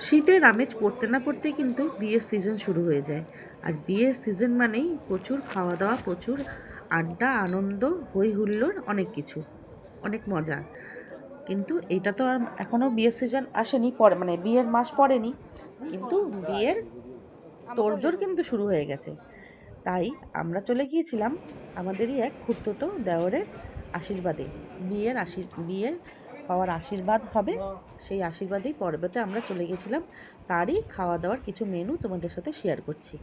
শীতের আমেজ পড়তে না পড়তেই কিন্তু বিয়ের সিজন শুরু হয়ে যায়। আর বিয়ের সিজন মানেই প্রচুর খাওয়া দাওয়া প্রচুর আড্ডা, আনন্দ হই হুল্লোড় অনেক কিছু, অনেক মজা। কিন্তু এটা তো আর এখনও বিয়ের সিজন আসেনি, পরে মানে বিয়ের মাস পড়েনি, কিন্তু বিয়ের তোড়জোড় কিন্তু শুরু হয়ে গেছে। তাই আমরা চলে গিয়েছিলাম আমাদেরই এক খুঁড়তো দেওরের আশীর্বাদে। বিয়ের আশীর, বিয়ের পাওয়ার আশীর্বাদ হবে। সেই আশীর্বাদেই পর্বতে আমরা চলে গেছিলাম। তারই খাওয়া দাওয়ার কিছু মেনু তোমাদের সাথে শেয়ার করছি।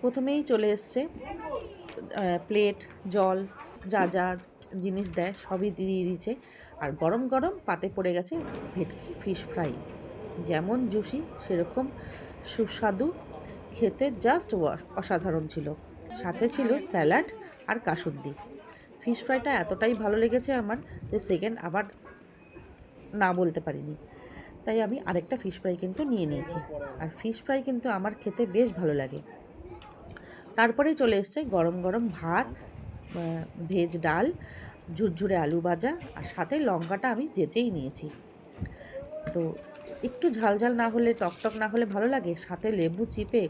প্রথমেই চলে এসছে প্লেট জল, যা যা জিনিস দেয় সবই দিয়ে দিয়েছে। আর গরম গরম পাতে পড়ে গেছে ভেটকি ফিশ ফ্রাই যেমন জুসি, সেরকম সুস্বাদু। খেতে জাস্ট অসাধারণ ছিল। সাথে ছিল স্যালাড আর কাসুন্দি। ফিশ ফ্রাইটা এতটাই ভালো লেগেছে আমার যে সেকেন্ড আবার না বলতে পারিনি। তাই আমি আরেকটা ফিশ ফ্রাই কিন্তু নিয়ে নিয়েছি। আর ফিশ ফ্রাই কিন্তু আমার খেতে বেশ ভালো লাগে। তারপরেই চলে এসছে গরম গরম ভাত ভেজ ডাল, ঝুরঝুরে আলু ভাজা, আর সাথে লঙ্কাটা আমি যেচেই নিয়েছি। তো একটু ঝাল ঝাল না হলে টকটক না হলে ভালো লাগে, সাথে লেবু চিপে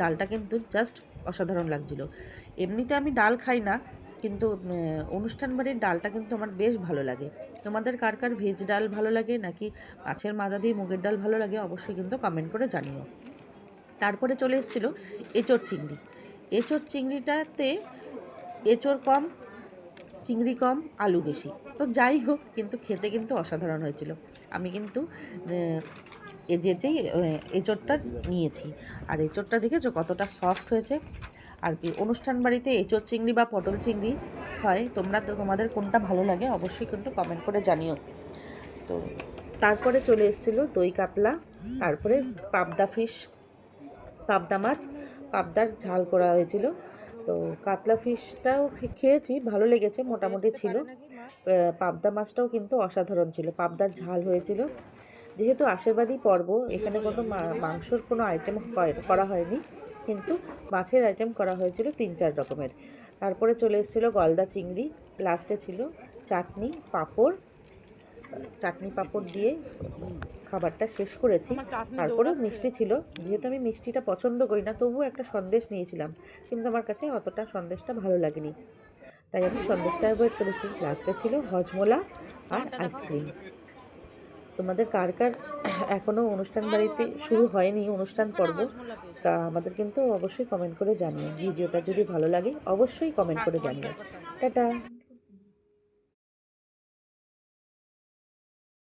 ডালটা কিন্তু জাস্ট অসাধারণ লাগছিল। এমনিতে আমি ডাল খাই না কিন্তু অনুষ্ঠান বাড়ির ডালটা কিন্তু আমার বেশ ভালো লাগে। তোমাদের কার কার ভেজ ডাল ভালো লাগে নাকি মাছের মাজা দিয়ে মুগের ডাল ভালো লাগে অবশ্যই কিন্তু কমেন্ট করে জানিও। তারপরে চলে এসেছিল এঁচোড় চিংড়ি। এঁচোড় চিংড়িটাতে এঁচোড় কম চিংড়ি কম আলু বেশি। তো যাই হোক কিন্তু খেতে কিন্তু অসাধারণ হয়েছিল। আমি কিন্তু আহ, এ যেচেই এঁচোড়টা নিয়েছি। আর এঁচোড়টা দেখেছ কতটা সফট হয়েছে? আর কি, অনুষ্ঠান বাড়িতে এঁচোড় চিংড়ি বা পটল চিংড়ি হয়, তোমরা তো তোমাদের কোনটা ভালো লাগে অবশ্যই কিন্তু কমেন্ট করে জানিও। তো তারপরে চলে এসেছিল দই কাতলা, তারপরে পাবদা ফিশ, পাবদা মাছ, পাবদার ঝাল করা হয়েছিল। তো কাতলা ফিশটাও খেয়েছি, ভালো লেগেছে, মোটামুটি ছিল। পাবদা মাছটাও কিন্তু অসাধারণ ছিল, পাবদার ঝাল হয়েছিল। যেহেতু আশীর্বাদী পর্ব, এখানে কোনো মাংসর কোনো আইটেম করা হয়নি। কিন্তু মাছের আইটেম করা হয়েছিল তিন চার রকমের। তারপরে চলে এসেছিল গলদা চিংড়ি লাস্টে ছিল চাটনি পাঁপড় চাটনি পাঁপড় দিয়ে খাবারটা শেষ করেছি। তারপরেও মিষ্টি ছিল। যেহেতু আমি মিষ্টিটা পছন্দ করি না তবুও একটা সন্দেশ নিয়েছিলাম। কিন্তু আমার কাছে অতটা সন্দেশটা ভালো লাগেনি। তাই আমি সন্দেশটা অ্যাভয়েড করেছি। লাস্টে ছিল হজমোলা আর আইসক্রিম তোমাদের কার কার এখনও অনুষ্ঠান বাড়িতে শুরু হয়নি, অনুষ্ঠান পর্ব, তা আমাদের কিন্তু অবশ্যই কমেন্ট করে জানিও। ভিডিওটা যদি ভালো লাগে, অবশ্যই কমেন্ট করে জানিও। টাটা।